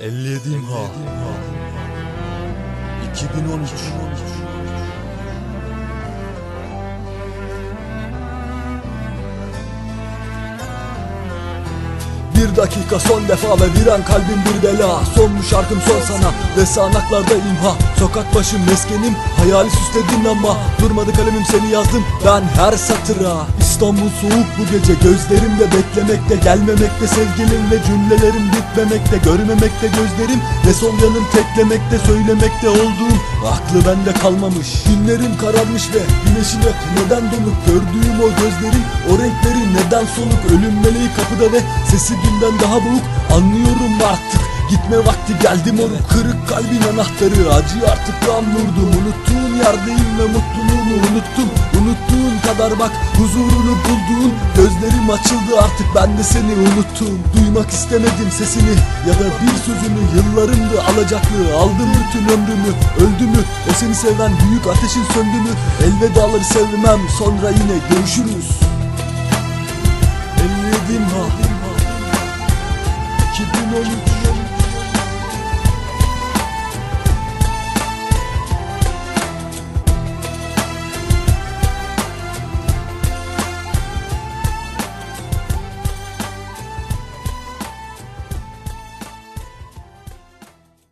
57 imha 2013 Bir dakika son defa ve bir an kalbim bir bela. Son bu şarkım son sana ve sağanaklarda imha. Sokak başım meskenim hayali süsledin ama. Durmadı kalemim seni yazdım ben her satıra İstanbul soğuk bu gece. Gözlerimde beklemekte Gelmemekte sevgilim ve cümlelerim bitmemekte Görmemekte gözlerim ve sol yanım teklemekte Söylemekte olduğum aklı bende kalmamış. Günlerim kararmış ve güneşin neden donuk Gördüğüm o gözlerin o renkleri neden soluk? Ölüm meleği kapıda ve sesi dünden daha boğuk. Anlıyorum artık Gitme vakti geldi moruk. Kırık kalbin anahtarı. Acı artık kan vurdum. Yerdeyim ve mutluluğumu unuttum Unuttuğun kadar bak huzurunu bulduğun Gözlerim açıldı artık ben de seni unuttum. Duymak istemedim sesini ya da bir sözünü Yıllarımdı alacaklı aldım bütün ömrümü Öldü mü? O seni seven büyük ateşin söndü mü? Elvedaları sevmem sonra yine görüşürüz. Elledim ha 2013